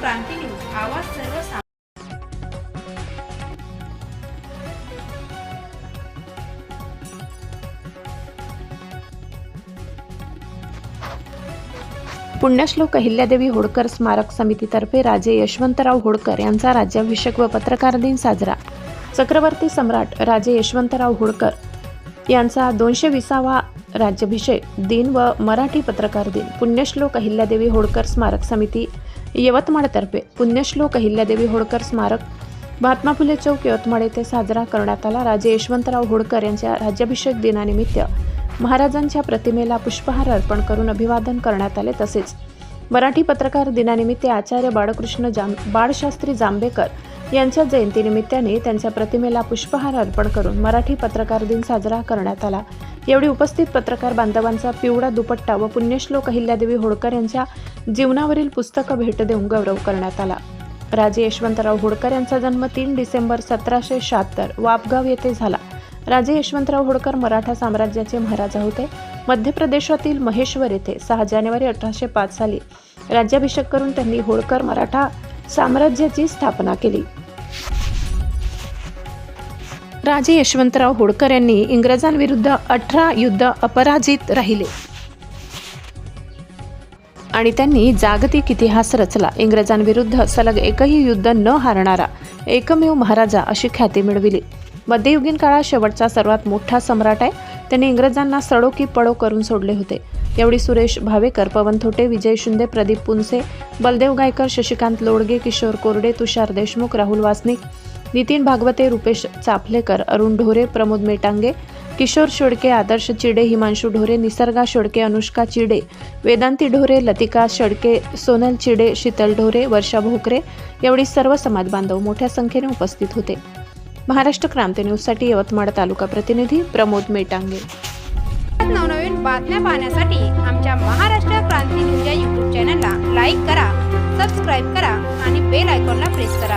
क्रांती news आवाज सर्व पुण्यश्लोक अहिल्यादेवी होळकर स्मारक समितीतर्फे राजे यशवंतराव होळकर यांचा राज्याभिषेक व पत्रकार दिन साजरा. चक्रवर्ती सम्राट राजे यशवंतराव होळकर यांचा दोनशे विसावा राज्याभिषेक दिन व मराठी पत्रकार दिन. पुण्यश्लोक अहिल्यादेवी होळकर स्मारक समिती यवतमाळतर्फे पुण्यश्लोक अहिल्यादेवी होळकर स्मारक. महात्मा फुले चौक यवतमाळ येथे साजरा करण्यात आला. राजे यशवंतराव होळकर यांच्या राज्याभिषेक दिनानिमित्त महाराजांच्या प्रतिमेला पुष्पहार अर्पण करून अभिवादन करण्यात आले. तसेच मराठी पत्रकार दिनानिमित्त आचार्य बाळकृष्ण जाम बाळशास्त्री जांभेकर यांच्या जयंतीनिमित्ताने त्यांच्या प्रतिमेला पुष्पहार अर्पण करून मराठी पत्रकार दिन साजरा करण्यात आला. यावेळी उपस्थित पत्रकार बांधवांचा पिवळा दुपट्टा व पुण्यश्लोक अहिल्यादेवी होळकर यांच्या जीवनावरील पुस्तकं भेट देऊन गौरव करण्यात आला. राजे यशवंतराव होळकर यांचा जन्म तीन डिसेंबर सतराशे शहात्तर वापगाव येथे झाला. राजे यशवंतराव होळकर मराठा साम्राज्याचे महाराजा होते. मध्य प्रदेशातील महेश्वर येथे सहा जानेवारी अठराशे पाच साली राज्याभिषेक करून त्यांनी होळकर मराठा साम्राज्याची स्थापना केली. राजे यशवंतराव होळकर यांनी इंग्रजांविरुद्ध अठरा युद्ध अपराजित राहिले. आणि त्यांनी जागतिक इतिहास रचला. इंग्रजांविरुद्ध सलग एकही युद्ध न हारणारा एकमेव महाराजा अशी ख्याती मिळविली. मध्ययुगीन काळात शेवटचा सर्वात मोठा सम्राट आहे. त्यांनी इंग्रजांना सडो की पडो करून सोडले होते. यावेळी सुरेश भावेकर पवन थोटे विजय शिंदे प्रदीप पुनसे बलदेव गायकर शशिकांत लोडगे किशोर कोरडे तुषार देशमुख राहुल वासनिक नितीन भागवते रुपेश चाफलेकर अरुण ढोरे प्रमोद मेटांगे किशोर शेडके आदर्श चिडे हिमांशू ढोरे निसर्गा शेडके अनुष्का चिडे वेदांती ढोरे लतिका शेडके सोनल चिडे शीतल ढोरे वर्षा भोकरे यावेळी सर्व समाज बांधव मोठ्या संख्येने उपस्थित होते. महाराष्ट्र क्रांती न्यूजसाठी यवतमाळ तालुका प्रतिनिधी प्रमोद मेटांगे. नवनवीन बातम्या पाहण्यासाठी आमच्या महाराष्ट्र क्रांती न्यूज या यूट्यूब चॅनलला लाईक करा सबस्क्राईब करा आणि बेल आयकॉनला प्रेस करा.